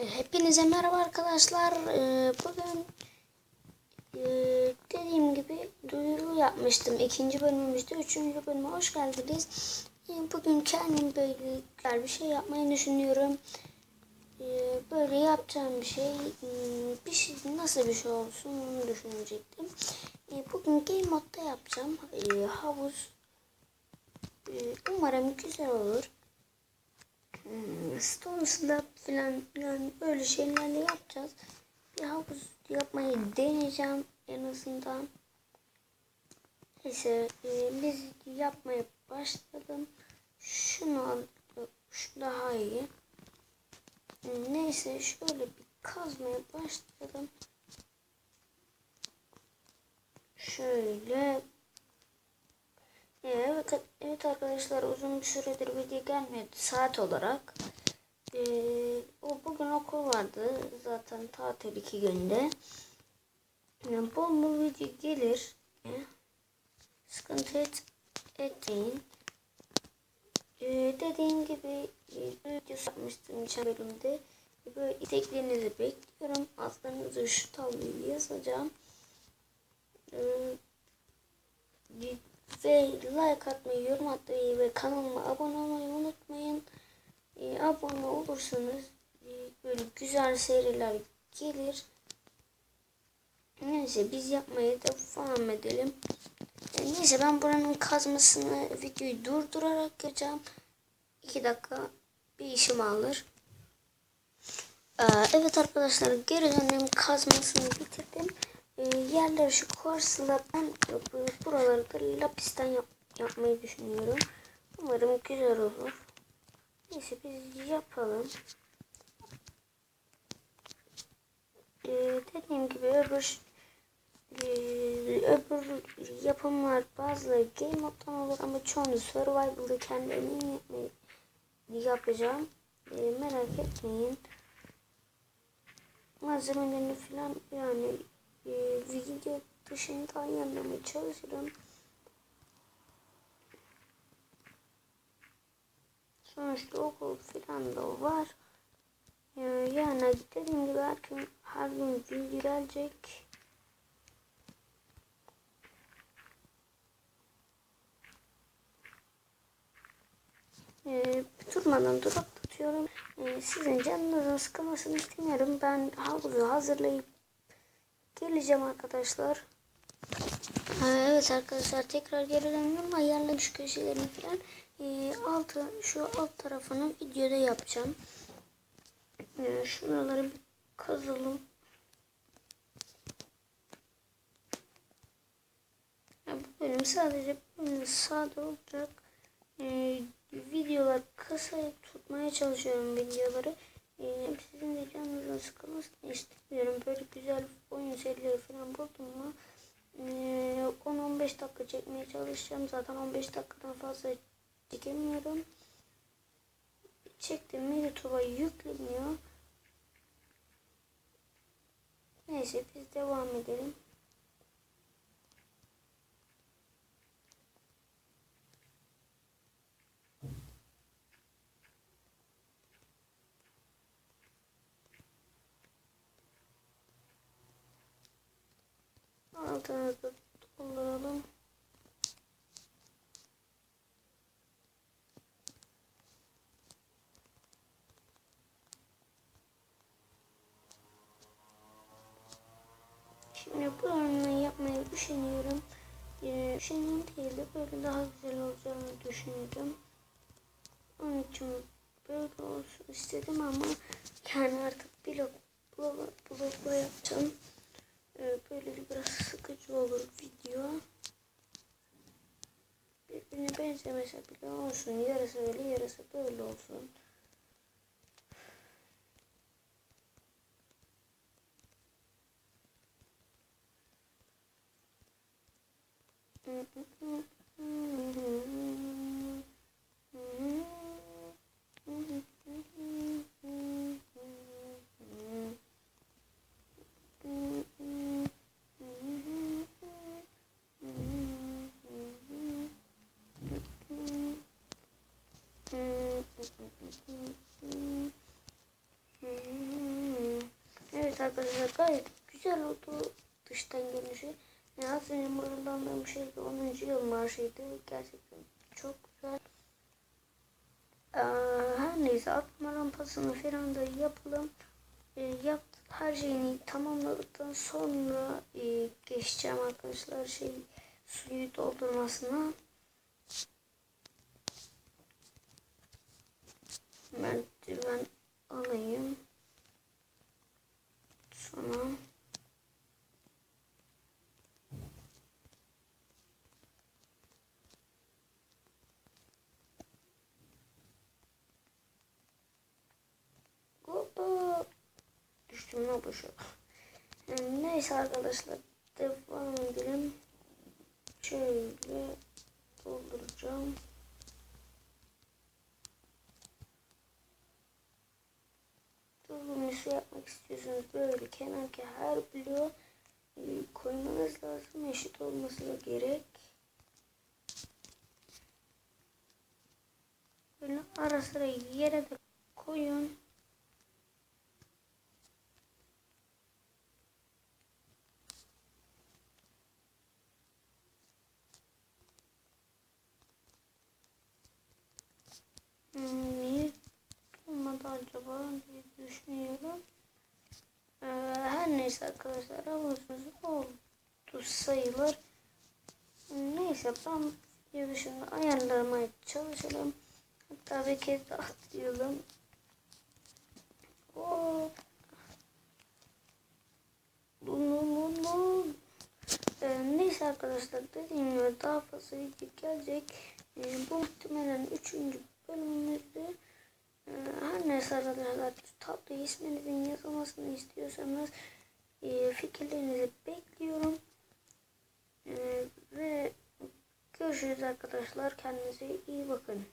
E, Hepinize merhaba arkadaşlar. E, Bugün e, dediğim gibi duyuru yapmıştım. İkinci bölümümüzde üçüncü bölüme hoş geldiniz. E, Bugün kendim böyle bir şey yapmayı düşünüyorum. Böyle yapacağım bir şey, hmm, bir şey nasıl bir şey olsun onu düşünecektim. Bugün game modda yapacağım. Havuz. Umarım güzel olur. Stone slab falan yani böyle şeylerle yapacağız. Bir havuz yapmayı deneyeceğim en azından. Neyse e, biz yapmaya başladım. Şunu al, şu daha iyi. Hmm, Neyse şöyle bir kazmaya başladım. Şöyle Evet, arkadaşlar uzun bir süredir video gelmedi saat olarak. Ee, o bugün okul vardı zaten tatil iki günde. Yani bol bol video gelir. Ee, Sıkıntı et, etmeyin. Ee, dediğim gibi video yapmıştım geçen. Böyle isteklerinizi bekliyorum. Altlarınıza şu tabloyu yazacağım. Ee, ve like atmayı, yorum atmayı ve kanalıma abone olmayı unutmayın. E, abone olursanız e, böyle güzel seriler gelir. Neyse biz yapmaya devam edelim. E, neyse ben buranın kazmasını videoyu durdurarak yapacağım. 2 dakika bir işim alır. Ee, evet arkadaşlar geri dönem kazmasını bitirdim. Ee, yerleri şu kuarsla ben e, buraları da lapisten yap, yapmayı düşünüyorum. Umarım güzel olur. Neyse biz yapalım. Ee, dediğim gibi öbür e, öbür yapımlar bazıları game moddan olur ama çoğunu survival'da kendilerinin yapmayı yapacağım. Ee, merak etmeyin. Malzemelerini falan yani e, video dışında ayarlamaya çalışırım. Sonuçta okul falan da var. E, yani dediğim gibi her gün, her gün video gelecek. E, durmadan duraktatıyorum. E, sizin canınızın sıkılmasını istemiyorum. Ben havuzu hazırlayıp geleceğim arkadaşlar. Evet arkadaşlar tekrar geri dönüyorum. Ayarladım şu köşelerini falan. E, altı, şu alt tarafını videoda yapacağım. E, şuraları bir kazalım. Ya, bu bölüm sadece bölüm sade olacak. E, videolar kısa tutmaya çalışıyorum videoları. Ee, sizin de canınızın sıkılmasını istemiyorum. Böyle güzel oyun serileri falan buldum mu ee, 10-15 dakika çekmeye çalışacağım. Zaten 15 dakikadan fazla çekemiyorum. Çektim mi YouTube'a yükleniyor. Neyse biz devam edelim. Altına da dolduralım. Şimdi bu örneği yapmayı düşünüyorum. Ee, düşünüyorum değil de böyle daha güzel olacağını düşünüyorum. Onun için böyle olsun istedim ama yani artık blok blok blokla yapacağım. se me salpicaban sus unidades, a líderes, a todos los Mm-hmm. Arkadaşlar gayet güzel oldu dıştan görünüşü. Yani az önce mırıldandığım şey de 10. yıl marşıydı. Gerçekten çok güzel. Ee, her neyse atma rampasını falan da yapalım. Ee, yap, her şeyini tamamladıktan sonra e, geçeceğim arkadaşlar şey suyu doldurmasına. Ne boşa. Yani neyse arkadaşlar devam edelim. Şöyle dolduracağım. Durumunu yapmak istiyorsanız böyle kenarki her bloğu e, koymanız lazım. Eşit olması da gerek. Böyle ara sıra yere de koyun. Niye olmadı acaba diye düşünüyorum. Ee, her neyse arkadaşlar havuzumuz oldu sayılır. Neyse ben dışında ayarlamaya çalışalım. Hatta bir kez daha atlayalım. Hop. Lun. Ee, neyse arkadaşlar dediğim gibi daha fazla video gelecek. Ee, bu muhtemelen 3. bölümümüzdü. Ee, her neyse arkadaşlar tatlı isminizin yazılmasını istiyorsanız e, fikirlerinizi bekliyorum. Ee, ve görüşürüz arkadaşlar. Kendinize iyi bakın.